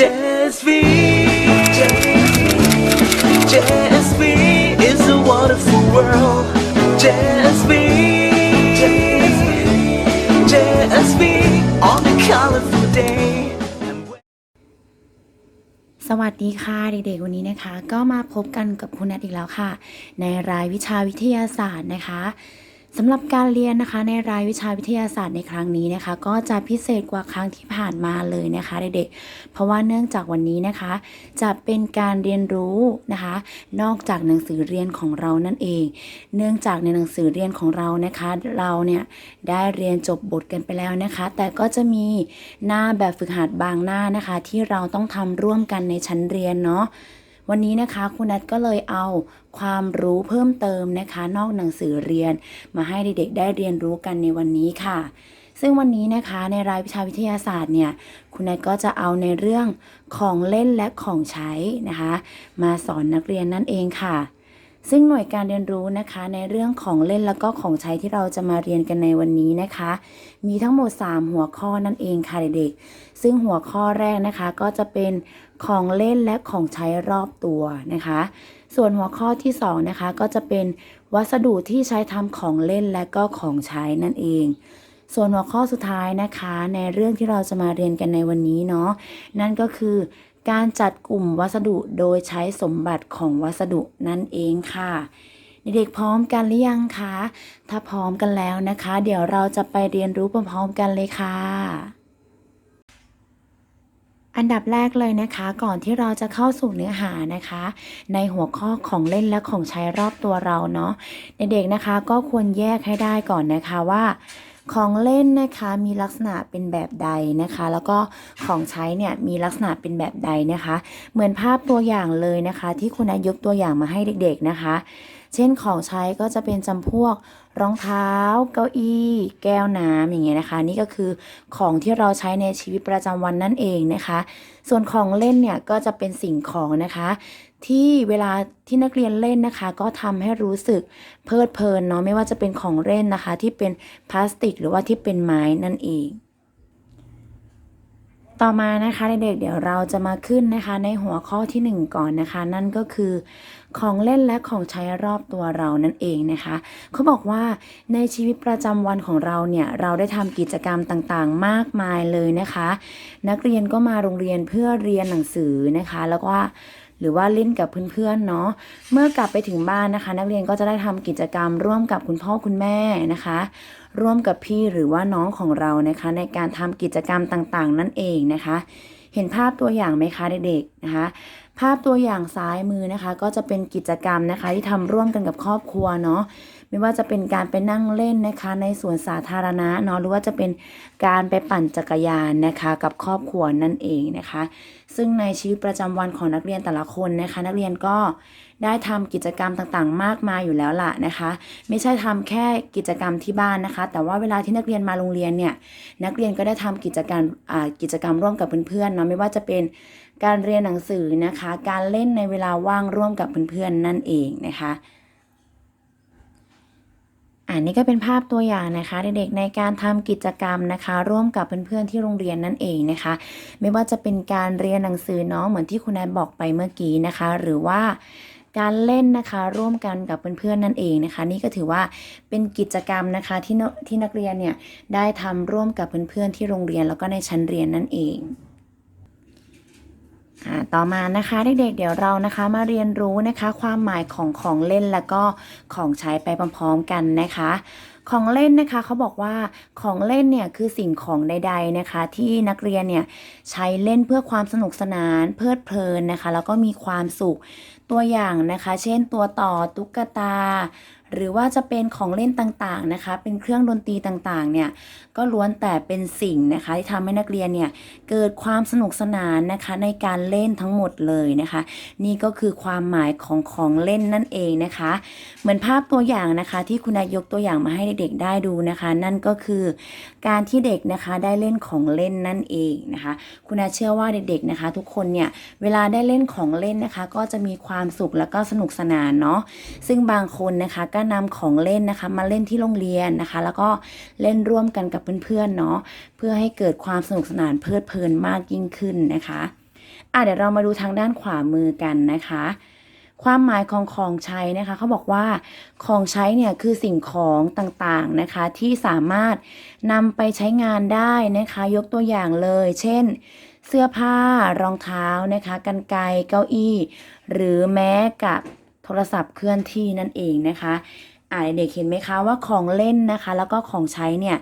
JSV JSV is a wonderful world JSV JSV on a colorful day สวัสดีค่ะเด็กๆวันนี้นะคะ ก็มาพบกันกับคุณนัทอีกแล้วค่ะ ในรายวิชาวิทยาศาสตร์นะคะ สำหรับการเรียนนะคะ ในรายวิชาวิทยาศาสตร์ในครั้งนี้นะคะ ก็จะพิเศษกว่าครั้งที่ผ่านมาเลยนะคะเด็กๆเพราะว่าเนื่องจากวันนี้นะคะ จะเป็นการเรียนรู้นะคะ นอกจากหนังสือเรียนของเรานั่นเอง เนื่องจากในหนังสือเรียนของเรานะคะ เราเนี่ยได้เรียนจบบทกันไปแล้วนะคะ แต่ก็จะมีหน้าแบบฝึกหัดบางหน้านะคะ ที่เราต้องทำร่วมกันในชั้นเรียนเนาะ วันนี้นะคะคุณนัทก็เลยเอาความรู้เพิ่มเติมนะคะ นอกหนังสือเรียน มาให้เด็กๆได้เรียนรู้กันในวันนี้ค่ะ ซึ่งวันนี้นะคะในรายวิชาวิทยาศาสตร์เนี่ยคุณนัทก็จะเอาในเรื่องของเล่นและของใช้นะคะ มาสอนนักเรียนนั่นเองค่ะ ซึ่งหน่วยการเรียนรู้นะคะในเรื่องของเล่นแล้วก็ของใช้ที่เราจะมาเรียนกันในวันนี้นะคะ มีทั้งหมด 3 หัวข้อนั่นเองค่ะเด็กๆ ซึ่งหัวข้อแรกนะคะก็จะเป็นของเล่นและของใช้รอบตัวนะคะ ส่วนหัวข้อที่2นะคะก็จะเป็นวัสดุที่ใช้ทำของเล่นและก็ของใช้นั่นเอง ส่วนหัวข้อสุดท้ายนะคะ ในเรื่องที่เราจะมาเรียนกันในวันนี้เนาะนั่นก็คือ การจัดกลุ่มวัสดุโดยใช้สมบัติของวัสดุนั่นเองค่ะเด็กพร้อมกันหรือยังคะ ถ้าพร้อมกันแล้วนะคะ เดี๋ยวเราจะไปเรียนรู้พร้อมๆกันเลยค่ะ อันดับแรกเลยนะคะ ก่อนที่เราจะเข้าสู่เนื้อหานะคะ ในหัวข้อของเล่นและของใช้รอบตัวเราเนาะเด็กๆนะคะ ก็ควรแยกให้ได้ก่อนนะคะว่า ของเล่นนะคะมีลักษณะเป็นแบบใดนะคะ แล้วก็ของใช้เนี่ยมีลักษณะเป็นแบบใดนะคะ เหมือนภาพตัวอย่างเลยนะคะ ที่คุณนายยกตัวอย่างมาให้เด็กๆนะคะ เช่นของใช้ก็จะเป็นจำพวกรองเท้า เก้าอี้ แก้วน้ำอย่างเงี้ยนะคะ นี่ก็คือของที่เราใช้ในชีวิตประจำวันนั่นเองนะคะ ส่วนของเล่นเนี่ยก็จะเป็นสิ่งของนะคะ ที่เวลาที่นักเรียนเล่นนะคะ ก็ทำให้รู้สึกเพลิดเพลินเนาะไม่ว่าจะเป็นของเล่นนะคะ ที่เป็นพลาสติก หรือว่าที่เป็นไม้นั่นเองต่อมานะคะเด็กๆเดี๋ยวเราจะมาขึ้นนะคะในหัวข้อทีหนึ่1 ก่อนนะคะ นั่นก็คือของเล่นและของใช้รอบตัวเรานั่นเองนะคะเขาบอกว่าในชีวิตประจำวันของเราเนี่ยเราได้ทำกิจกรรมต่างๆ มากมายเลยนะคะ นักเรียนก็มาโรงเรียนเพื่อเรียนหนังสือนะคะ แล้วก็ หรือว่าเล่นกับเพื่อนๆเนาะเมื่อกลับไปถึงบ้านนะคะ นักเรียนก็จะได้ทำกิจกรรมร่วมกับคุณพ่อคุณแม่นะคะ ร่วมกับพี่หรือว่าน้องของเรานะคะ ในการทำกิจกรรมต่างๆ นั่นเองนะคะ เห็นภาพตัวอย่างไหมคะเด็กๆนะคะภาพตัวอย่างซ้ายมือนะคะ ก็จะเป็นกิจกรรมนะคะที่ทำร่วมกันกับครอบครัวเนาะ ไม่ว่าจะเป็นการไปนั่งเล่นนะคะ ในสวนสาธารณะเนาะหรือว่าจะเป็นการไปปั่นจักรยานนะคะ กับครอบครัวนั่นเองนะคะ ซึ่งในชีวิตประจำวันของนักเรียนแต่ละคนนะคะ นักเรียนก็ได้ทำกิจกรรมต่างๆ มากมายอยู่แล้วล่ะนะคะ ไม่ใช่ทำแค่กิจกรรมที่บ้านนะคะ แต่ว่าเวลาที่นักเรียนมาโรงเรียนเนี่ยนักเรียนก็ได้ทำกิจกรรมอ่ากิจกรรมร่วมกับเพื่อนๆเนาะไม่ว่าจะเป็นการเรียนหนังสือนะคะ การเล่นในเวลาว่างร่วมกับเพื่อนๆนั่นเองนะคะ อันนี้ก็เป็นภาพตัวอย่างนะคะ เด็กๆในการทำกิจกรรมนะคะ ร่วมกับเพื่อนๆที่โรงเรียนนั่นเองนะคะ ไม่ว่าจะเป็นการเรียนหนังสือเนาะเหมือนที่คุณแอนบอกไปเมื่อกี้นะคะ หรือว่าการเล่นนะคะร่วมกันกับเพื่อนๆนั่นเองนะคะ นี่ก็ถือว่าเป็นกิจกรรมนะคะที่นที่นักเรียนเนี่ยได้ทำร่วมกับเพื่อนๆที่โรงเรียนแล้วก็ในชั้นเรียนนั่นเอง ต่อมานะคะเด็กๆเดี๋ยวเรานะคะมาเรียนรู้นะคะ ความหมายของของเล่นแล้วก็ของใช้ไปพร้อมๆกันนะคะของเล่นนะคะเขาบอกว่าของเล่นเนี่ยคือสิ่งของใด ๆนะคะ ที่นักเรียนเนี่ยใช้เล่นเพื่อความสนุกสนาน เพลิดเพลินนะคะ แล้วก็มีความสุขตัวอย่างนะคะ เช่นตัวต่อตุ๊กตา หรือว่าจะเป็นของเล่นต่างๆนะคะ เป็นเครื่องดนตรีต่างๆเนี่ยก็ล้วนแต่เป็นสิ่งนะคะที่ทำให้นักเรียนเนี่ยเกิดความสนุกสนานนะคะในการเล่นทั้งหมดเลยนะคะ นี่ก็คือความหมายของของเล่นนั่นเองนะคะ เหมือนภาพตัวอย่างนะคะ ที่คุณนายยกตัวอย่างมาให้เด็กๆได้ดูนะคะ นั่นก็คือการที่เด็กนะคะได้เล่นของเล่นนั่นเองนะคะ คุณนาเชื่อว่าเด็กๆนะคะ ทุกคนเนี่ยเวลาได้เล่นของเล่นนะคะ ก็จะมีความสุขแล้วก็สนุกสนานเนาะซึ่งบางคนนะคะก็นำของเล่นนะคะ มาเล่นที่โรงเรียนนะคะ แล้วก็เล่นร่วมกันกับเพื่อนๆเนาะเพื่อให้เกิดความสนุกสนานเพลิดเพลินมากยิ่งขึ้นนะคะอะเดี๋ยวเรามาดูทางด้านขวามือกันนะคะความหมายของของใช้นะคะเขาบอกว่าของใช้เนี่ยคือสิ่งของต่างๆนะคะที่สามารถนำไปใช้งานได้นะคะยกตัวอย่างเลย เช่น เสื้อผ้ารองเท้านะคะกันไกเก้าอี้ หรือแม้กับ ทรศัพท์เคลื่อนที่นั่นเองนะคะอ่าเด็กเห็นไหมคะว่าของเล่นนะคะ แล้วก็ของใช้เนี่ย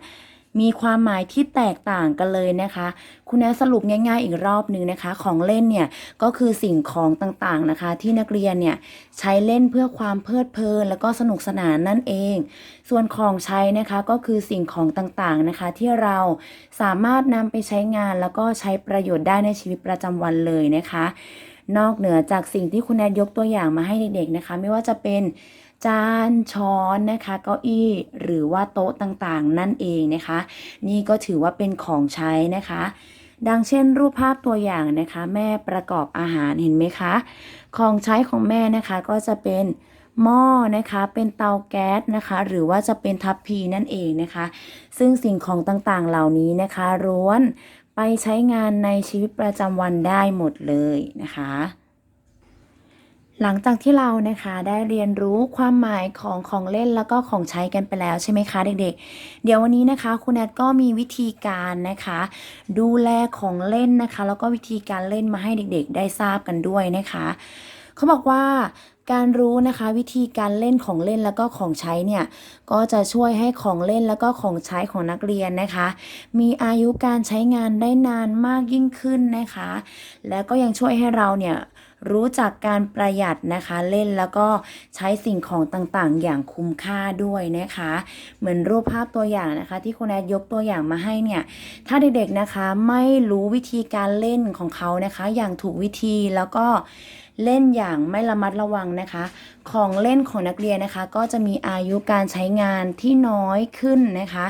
มีความหมายที่แตกต่างกันเลยนะคะ คุณแอนสรุปง่ายๆอีกรอบหนึ่งนะคะ ของเล่นเนี่ยก็คือสิ่งของต่างๆนะคะ ที่นักเรียนเนี่ยใช้เล่นเพื่อความเพลิดเพลิน แล้วก็สนุกสนานนั่นเอง ส่วนของใช้นะคะก็คือสิ่งของต่างๆนะคะ ที่เราสามารถนำไปใช้งานแล้วก็ใช้ประโยชน์ได้ในชีวิตประจำวันเลยนะคะ นอกเหนือจากสิ่งที่คุณแอนยกตัวอย่างมาให้เด็กๆนะคะ ไม่ว่าจะเป็นจานช้อนนะคะเก้าอี้หรือว่าโต๊ะต่างๆ นั่นเองนะคะ นี่ก็ถือว่าเป็นของใช้นะคะ ดังเช่น รูปภาพตัวอย่างนะคะ แม่ประกอบอาหารเห็นไหมคะ ของใช้ของแม่นะคะก็จะเป็นหม้อนะคะเป็นเตาแก๊สนะคะ หรือว่าจะเป็นทัพพีนั่นเองนะคะ ซึ่งสิ่งของต่างๆเหล่านี้นะคะล้วน ไปใช้งานในชีวิตประจำวันได้หมดเลยนะคะ หลังจากที่เรานะคะได้เรียนรู้ความหมายของของเล่นแล้วก็ของใช้กันไปแล้วใช่ไหมคะเด็กๆ เดี๋ยววันนี้นะคะคุณแอดก็มีวิธีการนะคะ ดูแลของเล่นนะคะ แล้วก็วิธีการเล่นมาให้เด็กๆ ได้ทราบกันด้วยนะคะ เขาบอกว่า การรู้นะคะวิธีการเล่นของเล่นแล้วก็ของใช้เนี่ยก็จะช่วยให้ของเล่นแล้วก็ของใช้ของนักเรียนนะคะ มีอายุการใช้งานได้นานมากยิ่งขึ้นนะคะ แล้วก็ยังช่วยให้เราเนี่ยรู้จักการประหยัดนะคะเล่นแล้วก็ใช้สิ่งของต่างๆ อย่างคุ้มค่าด้วยนะคะ เหมือนรูปภาพตัวอย่างนะคะ ที่คุณแอดยกตัวอย่างมาให้เนี่ยถ้าเด็กๆนะคะไม่รู้วิธีการเล่นของเขานะคะ อย่างถูกวิธีแล้วก็ เล่นอย่างไม่ระมัดระวังนะคะ ของเล่นของนักเรียนนะคะ ก็จะมีอายุการใช้งานที่น้อยขึ้นนะคะ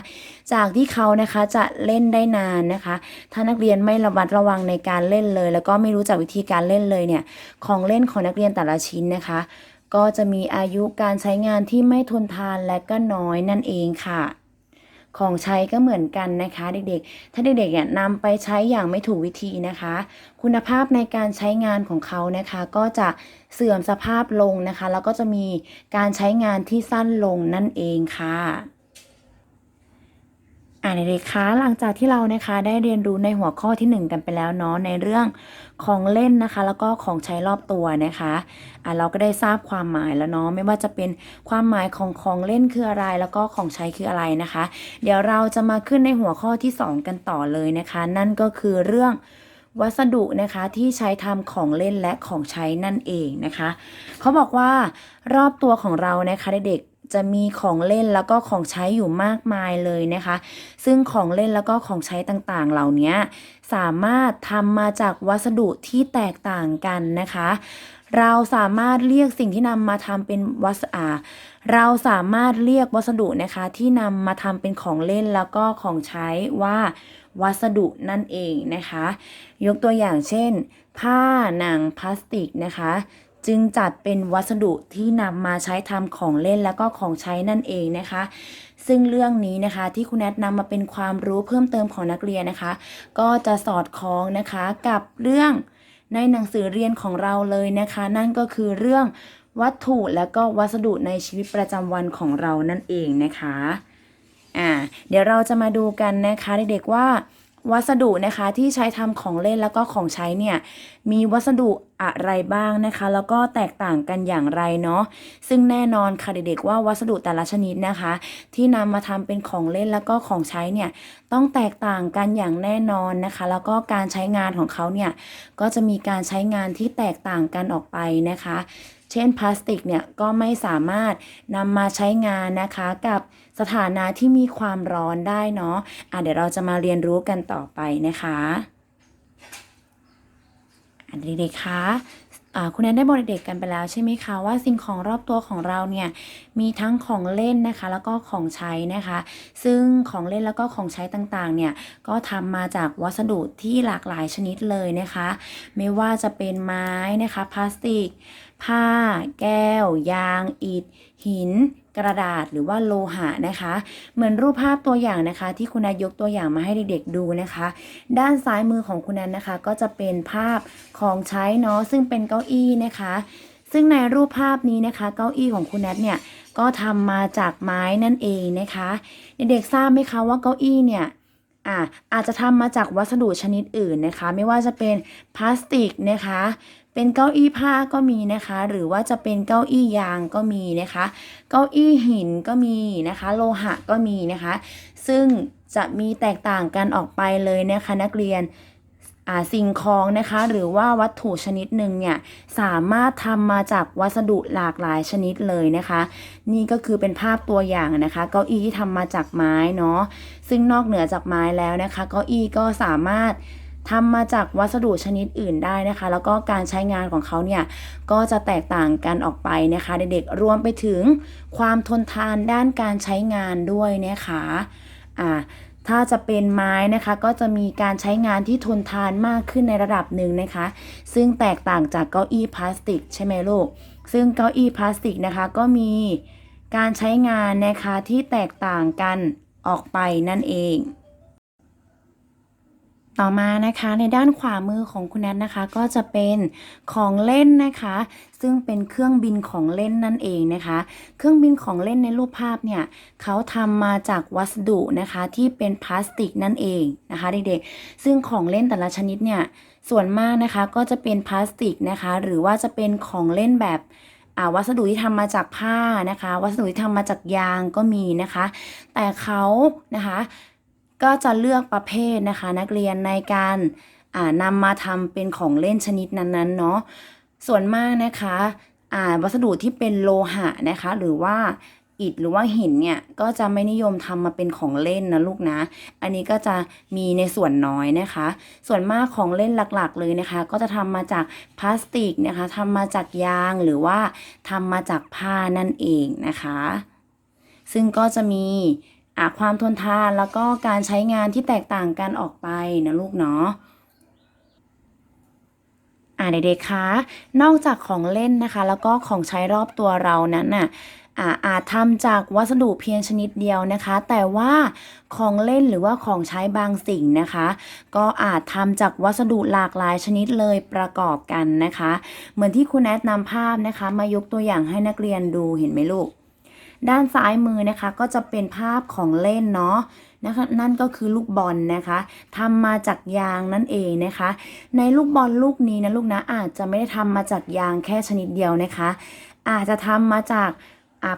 จากที่เขานะคะจะเล่นได้นานนะคะ ถ้านักเรียนไม่ระมัดระวังในการเล่นเลย แล้วก็ไม่รู้จักวิธีการเล่นเลยเนี่ยของเล่นของนักเรียนแต่ละชิ้นนะคะ ก็จะมีอายุการใช้งานที่ไม่ทนทานและก็น้อยนั่นเองค่ะ ของใช้ก็เหมือนกันนะคะ เด็กๆ ถ้าเด็กๆเนี่ยนำไปใช้อย่างไม่ถูกวิธีนะคะ คุณภาพในการใช้งานของเขานะคะ ก็จะเสื่อมสภาพลงนะคะ แล้วก็จะมีการใช้งานที่สั้นลงนั่นเองค่ะ อ่าเด็กๆคะหลังจากที่เรานะคะได้เรียนรู้ในหัวข้อที่ 1 กันไปแล้วเนาะในเรื่องของเล่นนะคะ แล้วก็ของใช้รอบตัวนะคะอ่าเราก็ได้ทราบความหมายแล้วเนาะไม่ว่าจะเป็นความหมายของของเล่นคืออะไร แล้วก็ของใช้คืออะไรนะคะ เดี๋ยวเราจะมาขึ้นในหัวข้อที่ 2 กันต่อเลยนะคะ นั่นก็คือเรื่องวัสดุนะคะที่ใช้ทำของเล่นและของใช้นั่นเองนะคะ เขาบอกว่ารอบตัวของเรานะคะเด็ก จะมีของเล่นแล้วก็ของใช้อยู่มากมายเลยนะคะ ซึ่งของเล่นแล้วก็ของใช้ต่างๆ เหล่านี้สามารถทำมาจากวัสดุที่แตกต่างกันนะคะ เราสามารถเรียกสิ่งที่นำมาทำเป็นวัสอาเราสามารถเรียกวัสดุนะคะที่นำมาทำเป็นของเล่นแล้วก็ของใช้ว่าวัสดุนั่นเองนะคะ ยกตัวอย่างเช่น ผ้าหนังพลาสติกนะคะ จึงจัดเป็นวัสดุที่นำมาใช้ทำของเล่นแล้วก็ของใช้นั่นเองนะคะ ซึ่งเรื่องนี้นะคะที่คุณแอดนำมาเป็นความรู้เพิ่มเติมของนักเรียนนะคะ ก็จะสอดคล้องนะคะกับเรื่องในหนังสือเรียนของเราเลยนะคะ นั่นก็คือเรื่องวัตถุและก็วัสดุในชีวิตประจำวันของเรานั่นเองนะคะอ่าเดี๋ยวเราจะมาดูกันนะคะเด็กๆว่าวัสดุนะคะที่ใช้ทำของเล่นแล้วก็ของใช้เนี่ยมีวัสดุ อะไรบ้างนะคะ แล้วก็แตกต่างกันอย่างไรเนาะซึ่งแน่นอนค่ะเด็กๆว่าวัสดุแต่ละชนิดนะคะ ที่นำมาทำเป็นของเล่นแล้วก็ของใช้เนี่ยต้องแตกต่างกันอย่างแน่นอนนะคะ แล้วก็การใช้งานของเขาเนี่ยก็จะมีการใช้งานที่แตกต่างกันออกไปนะคะ เช่นพลาสติกเนี่ยก็ไม่สามารถนำมาใช้งานนะคะกับสถานะที่มีความร้อนได้เนาะอะเดี๋ยวเราจะมาเรียนรู้กันต่อไปนะคะ อะเด็กๆคะคุณแอนได้บอกเด็กๆกันไปแล้วใช่ไหมคะว่าสิ่งของรอบตัวของเราเนี่ยมีทั้งของเล่นนะคะแล้วก็ของใช้นะคะ ซึ่งของเล่นแล้วก็ของใช้ต่างๆเนี่ยก็ทำมาจากวัสดุที่หลากหลายชนิดเลยนะคะ ไม่ว่าจะเป็นไม้นะคะพลาสติก ผ้า แก้ว ยาง อิฐหิน กระดาษหรือว่าโลหะนะคะ เหมือนรูปภาพตัวอย่างนะคะ ที่คุณนัทยกตัวอย่างมาให้เด็กๆดูนะคะ ด้านซ้ายมือของคุณนัทนะคะ ก็จะเป็นภาพของใช้เนาะซึ่งเป็นเก้าอี้นะคะ ซึ่งในรูปภาพนี้นะคะ เก้าอี้ของคุณนัทเนี่ยก็ทำมาจากไม้นั่นเองนะคะเด็กๆทราบไหมคะว่าเก้าอี้เนี่ยอาอาจจะทำมาจากวัสดุชนิดอื่นนะคะ ไม่ว่าจะเป็นพลาสติกนะคะ เป็นเก้าอี้ผ้าก็มีนะคะ หรือว่าจะเป็นเก้าอี้ยางก็มีนะคะ เก้าอี้หินก็มีนะคะ โลหะก็มีนะคะ ซึ่งจะมีแตกต่างกันออกไปเลยนะคะนักเรียนอ่าสิ่งของนะคะหรือว่าวัตถุชนิดหนึ่งเนี่ยสามารถทำมาจากวัสดุหลากหลายชนิดเลยนะคะ นี่ก็คือเป็นภาพตัวอย่างนะคะเก้าอี้ที่ทำมาจากไม้เนาะซึ่งนอกเหนือจากไม้แล้วนะคะเก้าอี้ก็สามารถ ทำมาจากวัสดุชนิดอื่นได้นะคะ แล้วก็การใช้งานของเขาเนี่ยก็จะแตกต่างกันออกไปนะคะเด็กๆรวมไปถึงความทนทานด้านการใช้งานด้วยนะคะอ่าถ้าจะเป็นไม้นะคะก็จะมีการใช้งานที่ทนทานมากขึ้นในระดับหนึ่งนะคะ ซึ่งแตกต่างจากเก้าอี้พลาสติกใช่ไหมลูก ซึ่งเก้าอี้พลาสติกนะคะก็มีการใช้งานนะคะที่แตกต่างกันออกไปนั่นเอง ต่อมานะคะในด้านขวามือของคุณแนทนะคะก็จะเป็นของเล่นนะคะ ซึ่งเป็นเครื่องบินของเล่นนั่นเองนะคะ เครื่องบินของเล่นในรูปภาพเนี่ยเขาทำมาจากวัสดุนะคะที่เป็นพลาสติกนั่นเองนะคะเด็กๆซึ่งของเล่นแต่ละชนิดเนี่ยส่วนมากนะคะก็จะเป็นพลาสติกนะคะ หรือว่าจะเป็นของเล่นแบบวัสดุที่ทำมาจากผ้านะคะ วัสดุที่ทำมาจากยางก็มีนะคะ แต่เขานะคะ ก็จะเลือกประเภทนะคะนักเรียนในการนำมาทำเป็นของเล่นชนิดนั้นๆเนาะส่วนมากนะคะอ่าวัสดุที่เป็นโลหะนะคะ หรือว่าอิฐหรือว่าหินเนี่ยก็จะไม่นิยมทำมาเป็นของเล่นนะลูกนะ อันนี้ก็จะมีในส่วนน้อยนะคะ ส่วนมากของเล่นหลักๆ เลยนะคะ ก็จะทำมาจากพลาสติกนะคะทำมาจากยางหรือว่าทำมาจากผ้านั่นเองนะคะ ซึ่งก็จะมี ความทนทานแล้วก็การใช้งานที่แตกต่างกันออกไปนะลูกเนาะอ่าเด็กๆคะ นอกจากของเล่นนะคะ แล้วก็ของใช้รอบตัวเรานั้นน่ะอาอาจทำจากวัสดุเพียงชนิดเดียวนะคะ แต่ว่าของเล่นหรือว่าของใช้บางสิ่งนะคะ ก็อาจทำจากวัสดุหลากหลายชนิดเลยประกอบกันนะคะ เหมือนที่คุณแอดนำภาพนะคะ มายกตัวอย่างให้นักเรียนดูเห็นไหมลูก ด้านซ้ายมือนะคะก็จะเป็นภาพของเล่นเนาะนะคะนั่นก็คือลูกบอลนะคะทำมาจากยางนั่นเองนะคะ ในลูกบอลลูกนี้นะลูกนะอาจจะไม่ได้ทำมาจากยางแค่ชนิดเดียวนะคะ อาจจะทำมาจาก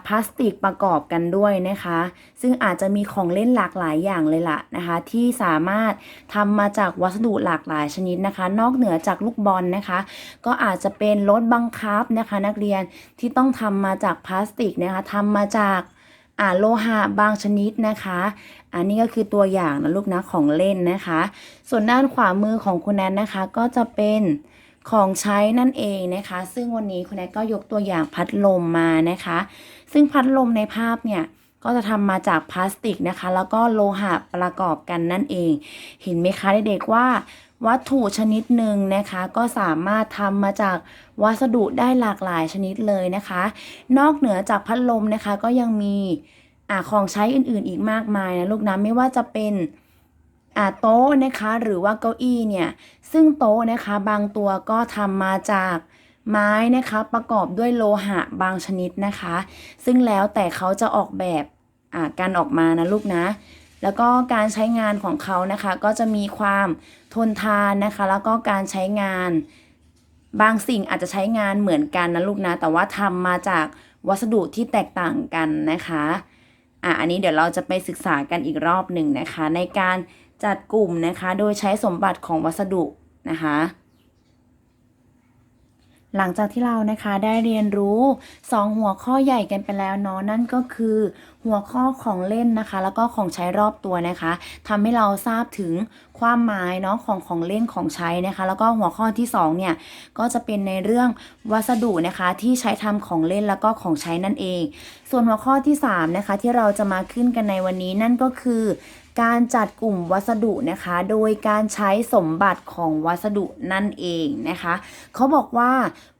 พลาสติกประกอบกันด้วยนะคะ ซึ่งอาจจะมีของเล่นหลากหลายอย่างเลยล่ะนะคะ ที่สามารถทำมาจากวัสดุหลากหลายชนิดนะคะ นอกเหนือจากลูกบอลนะคะ ก็อาจจะเป็นรถบังคับนะคะ นักเรียนที่ต้องทำมาจากพลาสติกนะคะทำมาจากอ่าโลหะบางชนิดนะคะ อันนี้ก็คือตัวอย่างนะลูกนะของเล่นนะคะ ส่วนด้านขวามือของคุณแนนนะคะก็จะเป็น ของใช้นั่นเองนะคะ ซึ่งวันนี้คุณแนนก็ยกตัวอย่างพัดลมมานะคะ ซึ่งพัดลมในภาพเนี่ยก็จะทำมาจากพลาสติกนะคะ แล้วก็โลหะประกอบกันนั่นเอง เห็นไหมคะเด็กๆว่า วัตถุชนิดหนึ่งนะคะ ก็สามารถทำมาจากวัสดุได้หลากหลายชนิดเลยนะคะ นอกเหนือจากพัดลมนะคะก็ยังมีอของใช้อื่นๆอีกมากมายนะลูกนะไม่ว่าจะเป็น โต๊ะนะคะหรือว่าเก้าอี้เนี่ยซึ่งโต๊ะนะคะบางตัวก็ทำมาจากไม้นะคะประกอบด้วยโลหะบางชนิดนะคะ ซึ่งแล้วแต่เขาจะออกแบบการออกมานะลูกนะ แล้วก็การใช้งานของเขานะคะก็จะมีความทนทานนะคะ แล้วก็การใช้งานบางสิ่งอาจจะใช้งานเหมือนกันนะลูกนะ แต่ว่าทำมาจากวัสดุที่แตกต่างกันนะคะอะอันนี้เดี๋ยวเราจะไปศึกษากันอีกรอบหนึ่งนะคะ ในการ จัดกลุ่มนะคะ โดยใช้สมบัติของวัสดุนะคะ หลังจากที่เรานะคะได้เรียนรู้ 2 หัวข้อใหญ่กันไปแล้วเนาะนั่นก็คือ หัวข้อของเล่นนะคะ แล้วก็ของใช้รอบตัวนะคะทำให้เราทราบถึงความหมายเนาะของของเล่นของใช้นะคะ แล้วก็หัวข้อที่2เนี่ยก็จะเป็นในเรื่องวัสดุนะคะที่ใช้ทำของเล่นแล้วก็ของใช้นั่นเอง ส่วนหัวข้อที่3นะคะที่เราจะมาขึ้นกันในวันนี้นั่นก็คือ การจัดกลุ่มวัสดุนะคะ โดยการใช้สมบัติของวัสดุนั่นเองนะคะ เขาบอกว่า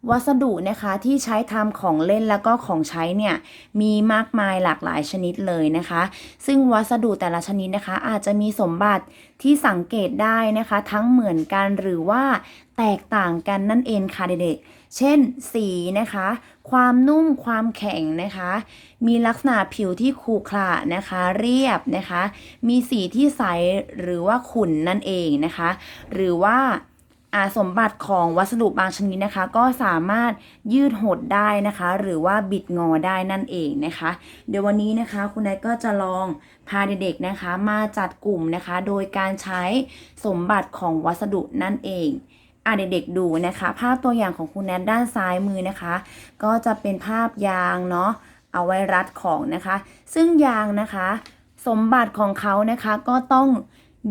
วัสดุนะคะที่ใช้ทำของเล่นแล้วก็ของใช้เนี่ยมีมากมายหลากหลายชนิดเลยนะคะ ซึ่งวัสดุแต่ละชนิดนะคะ อาจจะมีสมบัติที่สังเกตได้นะคะ ทั้งเหมือนกันหรือว่าแตกต่างกันนั่นเองค่ะเด็กๆ เช่น สีนะคะ ความนุ่มความแข็งนะคะ มีลักษณะผิวที่ขรุขระนะคะ เรียบนะคะ มีสีที่ใสหรือว่าขุ่นนั่นเองนะคะ หรือว่าอาสมบัติของวัสดุบางชนิดนะคะ ก็สามารถยืดหดได้นะคะ หรือว่าบิดงอได้นั่นเองนะคะ เดี๋ยววันนี้นะคะคุณนายก็จะลองพาเด็กๆนะคะ มาจัดกลุ่มนะคะ โดยการใช้สมบัติของวัสดุนั่นเอง อะเด็กๆดูนะคะ ภาพตัวอย่างของคุณแนทด้านซ้ายมือนะคะ ก็จะเป็นภาพยางเนาะเอาไว้รัดของนะคะ ซึ่งยางนะคะ สมบัติของเขานะคะก็ต้อง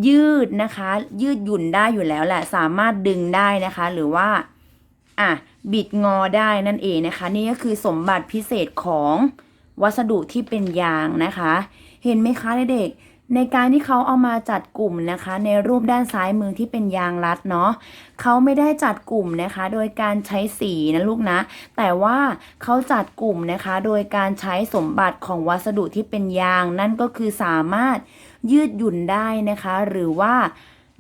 ยืดนะคะ ยืดหยุ่นได้อยู่แล้วแหละสามารถดึงได้นะคะ หรือว่าอะบิดงอได้นั่นเองนะคะ นี่ก็คือสมบัติพิเศษของวัสดุที่เป็นยางนะคะ เห็นไหมคะเด็กๆ ในการที่เขาเอามาจัดกลุ่มนะคะ ในรูปด้านซ้ายมือที่เป็นยางรัดเนาะเขาไม่ได้จัดกลุ่มนะคะ โดยการใช้สีนะลูกนะ แต่ว่าเขาจัดกลุ่มนะคะ โดยการใช้สมบัติของวัสดุที่เป็นยาง นั่นก็คือสามารถยืดหยุ่นได้นะคะ หรือว่า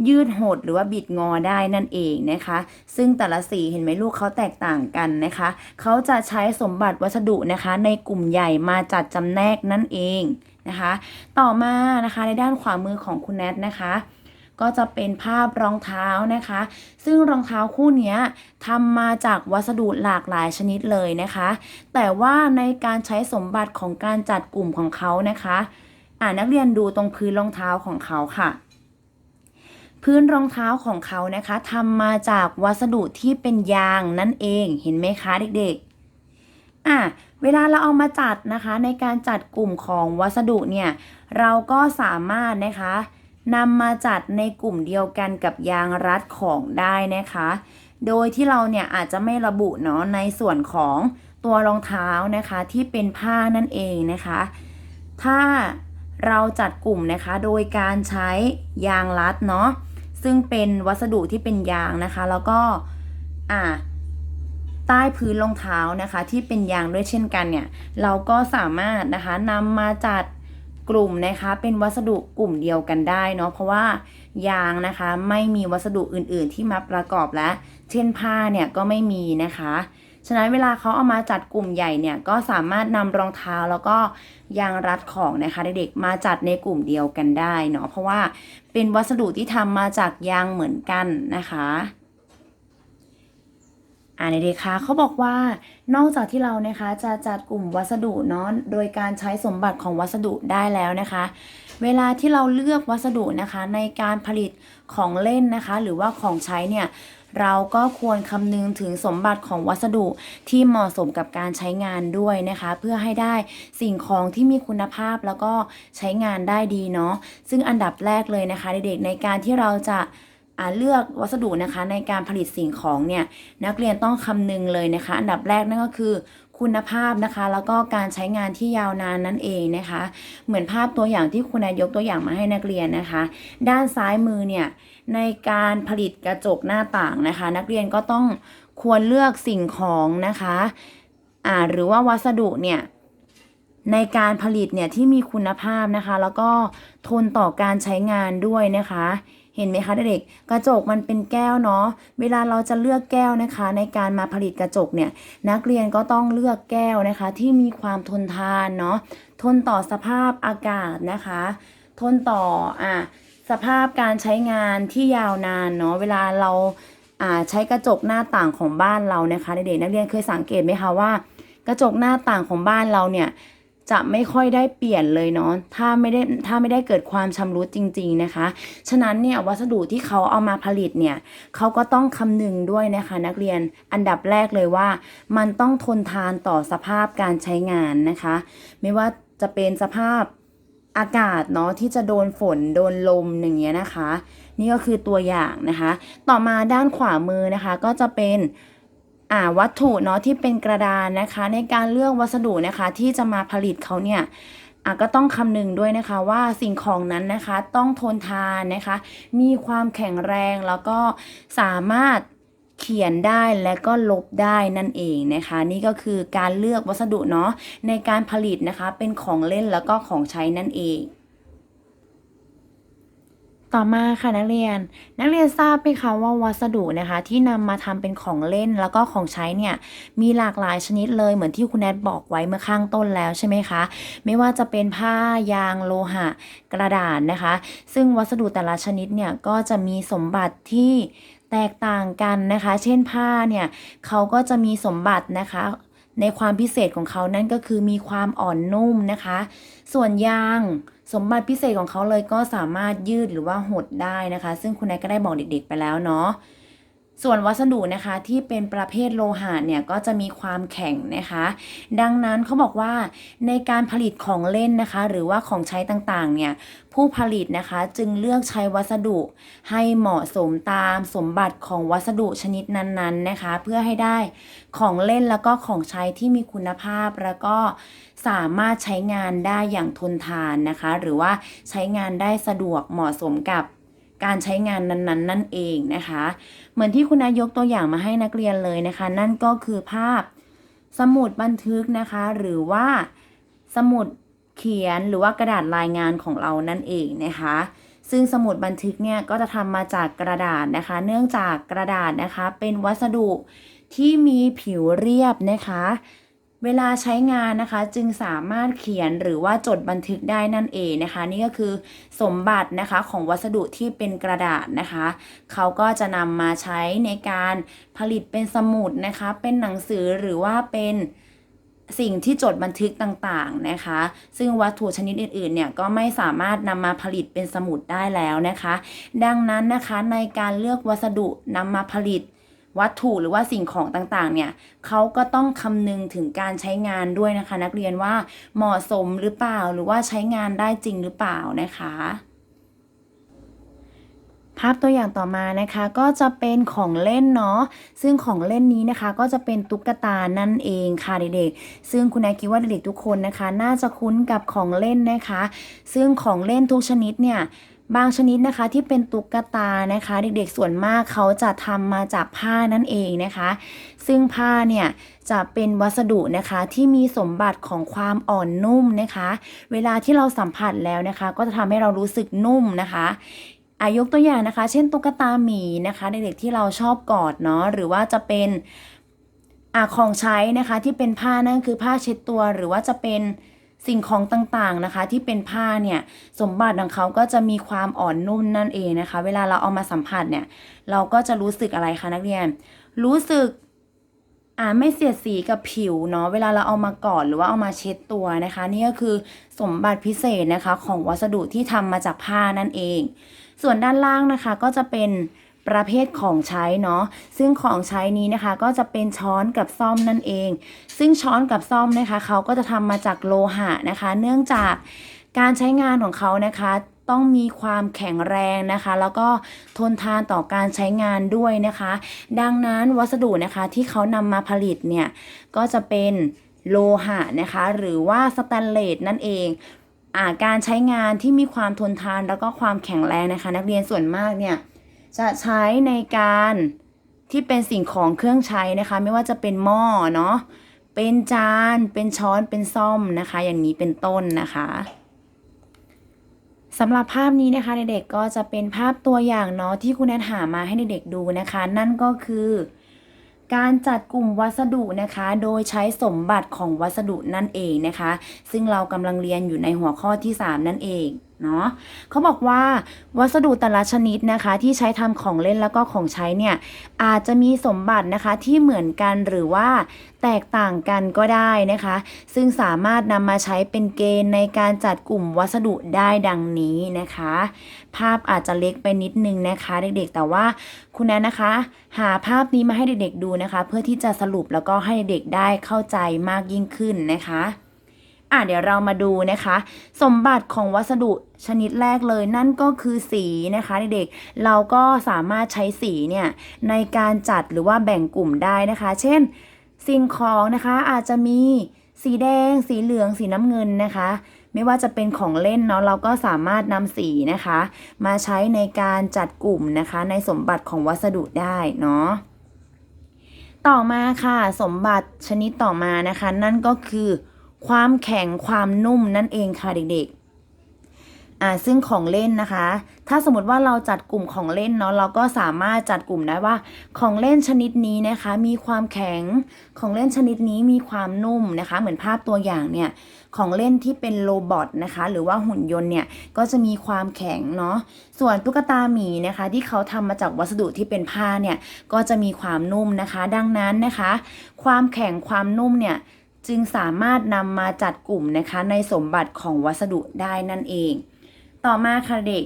ยืดหดหรือว่าบิดงอได้นั่นเองนะคะ ซึ่งแต่ละสีเห็นไหมลูกเขาแตกต่างกันนะคะเขาจะใช้สมบัติวัสดุนะคะ ในกลุ่มใหญ่มาจัดจำแนกนั่นเอง นะคะ ต่อมานะคะในด้านขวามือของคุณแนทนะคะก็จะเป็นภาพรองเท้านะคะ ซึ่งรองเท้าคู่นี้ทำมาจากวัสดุหลากหลายชนิดเลยนะคะ แต่ว่าในการใช้สมบัติของการจัดกลุ่มของเขานะคะอ่านักเรียนดูตรงพื้นรองเท้าของเขาค่ะ พื้นรองเท้าของเขานะคะทำมาจากวัสดุที่เป็นยางนั่นเองเห็นไหมคะเด็กๆ อะเวลาเราเอามาจัดนะคะในการจัดกลุ่มของวัสดุเนี่ย เราก็สามารถนะคะนำมาจัดในกลุ่มเดียวกันกับยางรัดของได้นะคะ โดยที่เราเนี่ยอาจจะไม่ระบุเนาะในส่วนของตัวรองเท้านะคะที่เป็นผ้านั่นเองนะคะ ถ้าเราจัดกลุ่มนะคะโดยการใช้ยางรัดเนาะซึ่งเป็นวัสดุที่เป็นยางนะคะ แล้วก็อ่า ใต้พื้นรองเท้านะคะ ที่เป็นยางด้วยเช่นกันเนี่ย เราก็สามารถนะคะนำมาจัดกลุ่มนะคะเป็นวัสดุกลุ่มเดียวกันได้เนาะเพราะว่ายางนะคะไม่มีวัสดุอื่นๆ ที่มาประกอบและเช่นผ้าเนี่ยก็ไม่มีนะคะฉะนั้นเวลาเขาเอามาจัดกลุ่มใหญ่เนี่ยก็สามารถนำรองเท้าแล้วก็ยางรัดของนะคะเด็กๆมาจัดในกลุ่มเดียวกันได้เนาะเพราะว่าเป็นวัสดุที่ทำมาจากยางเหมือนกันนะคะ อ่าในเด็กคะเขาบอกว่านอกจากที่เรานะคะจะจัดกลุ่มวัสดุเนาะโดยการใช้สมบัติของวัสดุได้แล้วนะคะ เวลาที่เราเลือกวัสดุนะคะในการผลิตของเล่นนะคะ หรือว่าของใช้เนี่ยเราก็ควรคำนึงถึงสมบัติของวัสดุที่เหมาะสมกับการใช้งานด้วยนะคะ เพื่อให้ได้สิ่งของที่มีคุณภาพแล้วก็ใช้งานได้ดีเนาะซึ่งอันดับแรกเลยนะคะ เด็กๆในการที่เราจะ เลือกวัสดุนะคะในการผลิตสิ่งของเนี่ยนักเรียนต้องคำนึงเลยนะคะ อันดับแรกนั่นก็คือคุณภาพนะคะ แล้วก็การใช้งานที่ยาวนานนั่นเองนะคะ เหมือนภาพตัวอย่างที่คุณนายยกตัวอย่างมาให้นักเรียนนะคะ ด้านซ้ายมือเนี่ยในการผลิตกระจกหน้าต่างนะคะ นักเรียนก็ต้องควรเลือกสิ่งของนะคะอ่าหรือว่าวัสดุเนี่ยในการผลิตเนี่ยที่มีคุณภาพนะคะ แล้วก็ทนต่อการใช้งานด้วยนะคะ เห็นไหมคะเด็กๆกระจกมันเป็นแก้วเนาะเวลาเราจะเลือกแก้วนะคะ ในการมาผลิตกระจกเนี่ยนักเรียนก็ต้องเลือกแก้วนะคะ ที่มีความทนทานเนาะทนต่อสภาพอากาศนะคะ ทนต่ออะสภาพการใช้งานที่ยาวนานเนาะเวลาเราอ่าใช้กระจกหน้าต่างของบ้านเรานะคะเด็กๆนักเรียนเคยสังเกตไหมคะว่า กระจกหน้าต่างของบ้านเราเนี่ย จะไม่ค่อยได้เปลี่ยนเลยเนาะถ้าไม่ได้ถ้าไม่ได้เกิดความชำรุดจริง ๆนะคะ ฉะนั้นเนี่ยวัสดุที่เขาเอามาผลิตเนี่ยเขาก็ต้องคำนึงด้วยนะคะ นักเรียนอันดับแรกเลยว่า มันต้องทนทานต่อสภาพการใช้งานนะคะ ไม่ว่าจะเป็นสภาพอากาศเนาะที่จะโดนฝนโดนลมอย่างเงี้ยนะคะ นี่ก็คือตัวอย่างนะคะ ต่อมาด้านขวามือนะคะก็จะเป็น วัตถุเนาะที่เป็นกระดานนะคะ ในการเลือกวัสดุนะคะที่จะมาผลิตเขาเนี่ยก็ต้องคำนึงด้วยนะคะว่าสิ่งของนั้นนะคะต้องทนทานนะคะ มีความแข็งแรงแล้วก็สามารถเขียนได้และก็ลบได้นั่นเองนะคะ นี่ก็คือการเลือกวัสดุเนาะในการผลิตนะคะเป็นของเล่นแล้วก็ของใช้นั่นเอง ต่อมาค่ะนักเรียน นักเรียนทราบไหมคะว่าวัสดุนะคะ ที่นำมาทำเป็นของเล่นแล้วก็ของใช้เนี่ยมีหลากหลายชนิดเลยเหมือนที่คุณแนทบอกไว้เมื่อข้างต้นแล้วใช่ไหมคะ ไม่ว่าจะเป็นผ้ายางโลหะกระดาษนะคะ ซึ่งวัสดุแต่ละชนิดเนี่ยก็จะมีสมบัติที่แตกต่างกันนะคะ เช่นผ้าเนี่ยเขาก็จะมีสมบัตินะคะในความพิเศษของเขานั่นก็คือมีความอ่อนนุ่มนะคะ ส่วนยาง สมบัติพิเศษของเขาเลยก็สามารถยืดหรือว่าหดได้นะคะ ซึ่งคุณนายก็ได้บอกเด็กๆไปแล้วเนาะส่วนวัสดุนะคะที่เป็นประเภทโลหะเนี่ยก็จะมีความแข็งนะคะ ดังนั้นเขาบอกว่าในการผลิตของเล่นนะคะ หรือว่าของใช้ต่างๆเนี่ยผู้ผลิตนะคะจึงเลือกใช้วัสดุให้เหมาะสมตามสมบัติของวัสดุชนิดนั้นๆนะคะ เพื่อให้ได้ของเล่นแล้วก็ของใช้ที่มีคุณภาพแล้วก็ สามารถใช้งานได้อย่างทนทานนะคะ หรือว่าใช้งานได้สะดวกเหมาะสมกับการใช้งานนั้นๆนั่นเองนะคะ เหมือนที่คุณนายยกตัวอย่างมาให้นักเรียนเลยนะคะ นั่นก็คือภาพสมุดบันทึกนะคะ หรือว่าสมุดเขียนหรือว่ากระดาษรายงานของเรานั่นเองนะคะ ซึ่งสมุดบันทึกเนี่ยก็จะทำมาจากกระดาษนะคะ เนื่องจากกระดาษนะคะเป็นวัสดุที่มีผิวเรียบนะคะ เวลาใช้งานนะคะจึงสามารถเขียนหรือว่าจดบันทึกได้นั่นเองนะคะ นี่ก็คือสมบัตินะคะของวัสดุที่เป็นกระดาษนะคะ เขาก็จะนำมาใช้ในการผลิตเป็นสมุดนะคะ เป็นหนังสือหรือว่าเป็นสิ่งที่จดบันทึกต่างๆนะคะ ซึ่งวัตถุชนิดอื่นๆเนี่ยก็ไม่สามารถนำมาผลิตเป็นสมุดได้แล้วนะคะ ดังนั้นนะคะในการเลือกวัสดุนำมาผลิต วัตถุหรือว่าสิ่งของต่างๆ เนี่ยเขาก็ต้องคำนึงถึงการใช้งานด้วยนะคะ นักเรียนว่าเหมาะสมหรือเปล่าหรือว่าใช้งานได้จริงหรือเปล่านะคะภาพตัวอย่างต่อมานะคะก็จะเป็นของเล่นเนาะซึ่งของเล่นนี้นะคะก็จะเป็นตุ๊กตานั่นเองค่ะเด็กๆ ซึ่งคุณนายคิดว่าเด็กๆทุกคนนะคะ น่าจะคุ้นกับของเล่นนะคะ ซึ่งของเล่นทุกชนิดเนี่ย บางชนิดนะคะที่เป็นตุ๊กตานะคะ เด็กๆส่วนมากเขาจะทำมาจากผ้านั่นเองนะคะ ซึ่งผ้าเนี่ยจะเป็นวัสดุนะคะที่มีสมบัติของความอ่อนนุ่มนะคะ เวลาที่เราสัมผัสแล้วนะคะ ก็จะทำให้เรารู้สึกนุ่มนะคะอายกตัวอย่างนะคะ เช่นตุ๊กตาหมีนะคะ เด็กๆที่เราชอบกอดเนาะหรือว่าจะเป็นอของใช้นะคะที่เป็นผ้านั่นคือผ้าเช็ดตัวหรือว่าจะเป็น สิ่งของต่างๆนะคะ ที่เป็นผ้าเนี่ยสมบัติของเขาก็จะมีความอ่อนนุ่มนั่นเองนะคะ เวลาเราเอามาสัมผัสเนี่ย เราก็จะรู้สึกอะไรคะนักเรียน รู้สึกอ่าไม่เสียดสีกับผิวเนาะเวลาเราเอามากอดหรือว่าเอามาเช็ดตัวนะคะ นี่ก็คือสมบัติพิเศษนะคะ ของวัสดุที่ทำมาจากผ้านั่นเอง ส่วนด้านล่างนะคะก็จะเป็น ประเภทของใช้เนาะซึ่งของใช้นี้นะคะก็จะเป็นช้อนกับซ่อมนั่นเอง ซึ่งช้อนกับซ่อมนะคะเขาก็จะทำมาจากโลหะนะคะ เนื่องจากการใช้งานของเขานะคะต้องมีความแข็งแรงนะคะ แล้วก็ทนทานต่อการใช้งานด้วยนะคะ ดังนั้นวัสดุนะคะที่เขานำมาผลิตเนี่ยก็จะเป็นโลหะนะคะ หรือว่าสแตนเลสนั่นเองอาการใช้งานที่มีความทนทานแล้วก็ความแข็งแรงนะคะ นักเรียนส่วนมากเนี่ย จะใช้ในการที่เป็นสิ่งของเครื่องใช้นะคะ ไม่ว่าจะเป็นหม้อเนาะเป็นจานเป็นช้อนเป็นซ่อมนะคะ อย่างนี้เป็นต้นนะคะสำหรับภาพนี้นะคะเด็กๆก็จะเป็นภาพตัวอย่างเนาะที่คุณแอนหามาให้เด็กๆดูนะคะ นั่นก็คือ การจัดกลุ่มวัสดุนะคะ โดยใช้สมบัติของวัสดุนั่นเองนะคะ ซึ่งเรากำลังเรียนอยู่ในหัวข้อที่ 3 นั่นเอง เนาะเขาบอกว่าวัสดุแต่ละชนิดนะคะที่ใช้ทำของเล่นแล้วก็ของใช้เนี่ยอาจจะมีสมบัตินะคะที่เหมือนกันหรือว่าแตกต่างกันก็ได้นะคะ ซึ่งสามารถนำมาใช้เป็นเกณฑ์ในการจัดกลุ่มวัสดุได้ดังนี้นะคะ ภาพอาจจะเล็กไปนิดนึงนะคะ เด็กๆแต่ว่าคุณแนนนะคะ หาภาพนี้มาให้เด็กๆดูนะคะ เพื่อที่จะสรุปแล้วก็ให้เด็กๆได้เข้าใจมากยิ่งขึ้นนะคะ อะเดี๋ยวเรามาดูนะคะ สมบัติของวัสดุชนิดแรกเลยนั่นก็คือสีนะคะเด็กๆเราก็สามารถใช้สีเนี่ยในการจัดหรือว่าแบ่งกลุ่มได้นะคะ เช่น สิ่งของนะคะอาจจะมีสีแดง สีเหลือง สีน้ำเงินนะคะ ไม่ว่าจะเป็นของเล่นเนาะเราก็สามารถนำสีนะคะ มาใช้ในการจัดกลุ่มนะคะ ในสมบัติของวัสดุได้เนาะต่อมาค่ะ สมบัติชนิดต่อมานะคะ นั่นก็คือ ความแข็งความนุ่มนั่นเองค่ะเด็กๆอ่าซึ่งของเล่นนะคะ ถ้าสมมติว่าเราจัดกลุ่มของเล่นเนาะเราก็สามารถจัดกลุ่มได้ว่า ของเล่นชนิดนี้นะคะ มีความแข็งของเล่นชนิดนี้มีความนุ่มนะคะ เหมือนภาพตัวอย่างเนี่ยของเล่นที่เป็นโรบอทนะคะ หรือว่าหุ่นยนต์เนี่ยก็จะมีความแข็งเนาะส่วนตุ๊กตาหมีนะคะ ที่เขาทำมาจากวัสดุที่เป็นผ้าเนี่ยก็จะมีความนุ่มนะคะ ดังนั้นนะคะ ความแข็งความนุ่มเนี่ย จึงสามารถนำมาจัดกลุ่มนะคะในสมบัติของวัสดุได้นั่นเอง ต่อมาค่ะเด็ก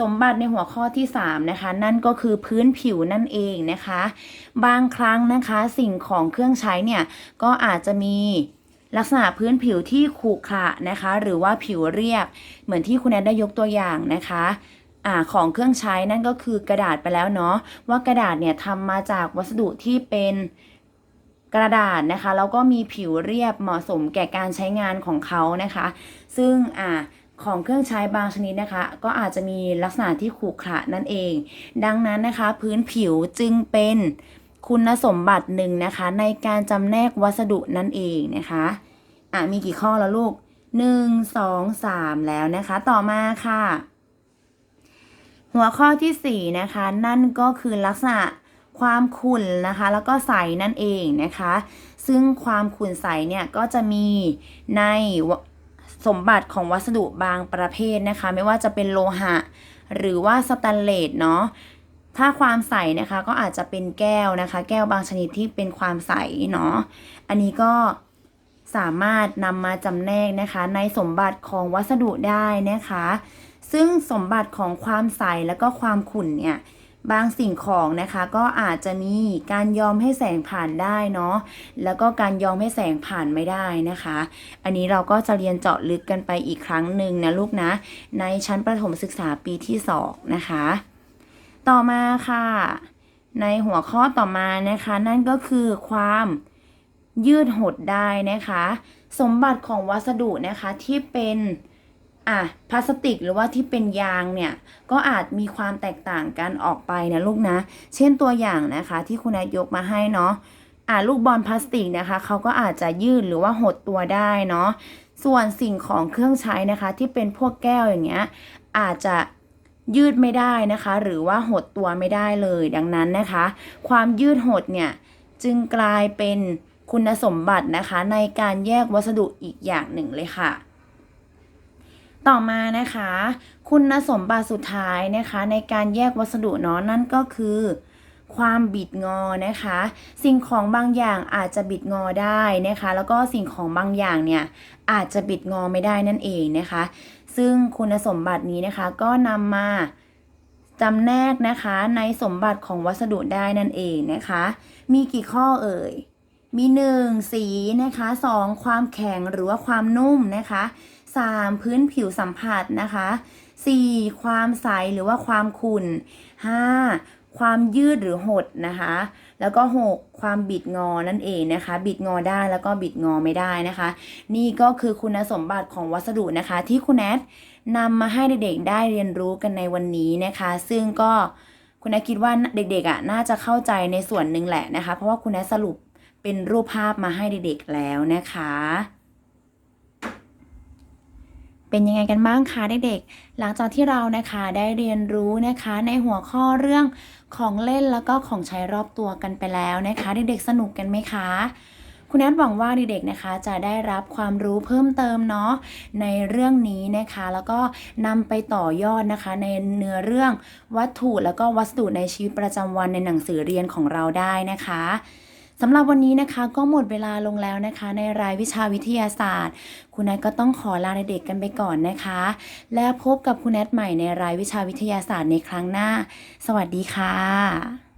สมบัติในหัวข้อที่ 3 นะคะ นั่นก็คือพื้นผิวนั่นเองนะคะ บางครั้งนะคะสิ่งของเครื่องใช้เนี่ย ก็อาจจะมีลักษณะพื้นผิวที่ขรุขระนะคะ หรือว่าผิวเรียบเหมือนที่คุณแอนได้ยกตัวอย่างนะคะอ่าของเครื่องใช้นั่นก็คือกระดาษไปแล้วเนาะว่ากระดาษเนี่ยทำมาจากวัสดุที่เป็น กระดาษนะคะแล้วก็มีผิวเรียบเหมาะสมแก่การใช้งานของเขานะคะ ซึ่งอ่าของเครื่องใช้บางชนิดนะคะ ก็อาจจะมีลักษณะที่ขรุขระนั่นเอง ดังนั้นนะคะ พื้นผิวจึงเป็นคุณสมบัติหนึ่งนะคะ ในการจำแนกวัสดุนั่นเองนะคะอะมีกี่ข้อแล้วลูกหนึ่งสองสามแล้วนะคะ ต่อมาค่ะ หัวข้อที่สี่นะคะ นั่นก็คือลักษณะ ความขุ่นนะคะ แล้วก็ใสนั่นเองนะคะ ซึ่งความขุ่นใสเนี่ยก็จะมีในสมบัติของวัสดุบางประเภทนะคะ ไม่ว่าจะเป็นโลหะ หรือว่าสแตนเลสเนาะถ้าความใสนะคะก็อาจจะเป็นแก้วนะคะ แก้วบางชนิดที่เป็นความใสเนาะอันนี้ก็สามารถนำมาจำแนกนะคะ ในสมบัติของวัสดุได้นะคะ ซึ่งสมบัติของความใสแล้วก็ความขุ่นเนี่ย บางสิ่งของนะคะก็อาจจะมีการยอมให้แสงผ่านได้เนาะแล้วก็การยอมให้แสงผ่านไม่ได้นะคะ อันนี้เราก็จะเรียนเจาะลึกกันไปอีกครั้งหนึ่งนะลูกนะ ในชั้นประถมศึกษาปีที่สองนะคะ ต่อมาค่ะ ในหัวข้อต่อมานะคะ นั่นก็คือความยืดหดได้นะคะ สมบัติของวัสดุนะคะที่เป็น อะพลาสติกหรือว่าที่เป็นยางเนี่ย ก็อาจมีความแตกต่างกันออกไปนะลูกนะ เช่นตัวอย่างนะคะ ที่คุณแอดยกมาให้เนาะอ่าลูกบอลพลาสติกนะคะเขาก็อาจจะยืดหรือว่าหดตัวได้เนาะส่วนสิ่งของเครื่องใช้นะคะ ที่เป็นพวกแก้วอย่างเงี้ยอาจจะยืดไม่ได้นะคะ หรือว่าหดตัวไม่ได้เลย ดังนั้นนะคะ ความยืดหดเนี่ยจึงกลายเป็นคุณสมบัตินะคะ ในการแยกวัสดุอีกอย่างหนึ่งเลยค่ะ ต่อมานะคะ คุณสมบัติสุดท้ายนะคะ ในการแยกวัสดุเนาะนั่นก็คือ ความบิดงอนะคะ สิ่งของบางอย่างอาจจะบิดงอได้นะคะ แล้วก็สิ่งของบางอย่างเนี่ยอาจจะบิดงอไม่ได้นั่นเองนะคะ ซึ่งคุณสมบัตินี้นะคะก็นำมาจำแนกนะคะในสมบัติของวัสดุได้นั่นเองนะคะ มีกี่ข้อเอ่ยมีหนึ่งสีนะคะสองความแข็งหรือว่าความนุ่มนะคะ สามพื้นผิวสัมผัสนะคะสี่ความใสหรือว่าความขุ่นห้าความยืดหรือหดนะคะ แล้วก็หกความบิดงอนั่นเองนะคะ บิดงอได้แล้วก็บิดงอไม่ได้นะคะ นี่ก็คือคุณสมบัติของวัสดุนะคะ ที่คุณแอดนำมาให้เด็กๆได้เรียนรู้กันในวันนี้นะคะ ซึ่งก็คุณแอดคิดว่าเด็กๆอะน่าจะเข้าใจในส่วนหนึ่งแหละนะคะ เพราะว่าคุณแอดสรุปเป็นรูปภาพมาให้เด็กๆแล้วนะคะ เป็นยังไงกันบ้างคะเด็กๆ หลังจากที่เรานะคะได้เรียนรู้นะคะในหัวข้อเรื่องของเล่นแล้วก็ของใช้รอบตัวกันไปแล้วนะคะ เด็กๆสนุกกันไหมคะ คุณแอดหวังว่าเด็กๆนะคะ จะได้รับความรู้เพิ่มเติมเนาะในเรื่องนี้นะคะ แล้วก็นำไปต่อยอดนะคะ ในเนื้อเรื่องวัตถุแล้วก็วัสดุในชีวิตประจำวันในหนังสือเรียนของเราได้นะคะ สำหรับวันนี้นะคะก็หมดเวลาลงแล้วนะคะ ในรายวิชาวิทยาศาสตร์ คุณแอดก็ต้องขอลาเด็กๆกันไปก่อนนะคะ แล้วพบกับคุณแอดใหม่ในรายวิชาวิทยาศาสตร์ในครั้งหน้า สวัสดีค่ะ